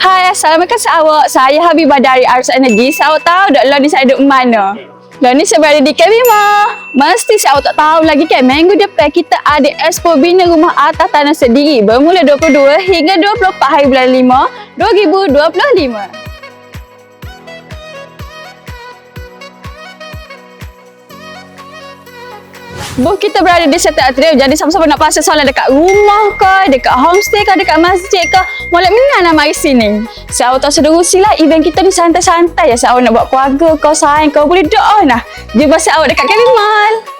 Hai, Assalamualaikum awak. Saya Habibah dari Ars Energy. Saya awak tahu tak lah ni saya duduk mana? Lah ni saya berada di Kemima. Mesti saya awak tak tahu lagi kan minggu depan kita ada Expo Bina Rumah Atas Tanah Sendiri bermula 22 hingga 24 hari bulan 5 2025. Booth kita berada di Setel Atrium. Jadi sama-sama nak pasal soalan dekat rumah ke, dekat homestay ke, dekat masjid ke. Molek mana nak mari sini. Saya tahu sedurusi lah event kita ni santai-santai ya. Saya nak buat keluarga kau, sayang kau. Boleh doa lah. Jumpa awak dekat Kevin Mall.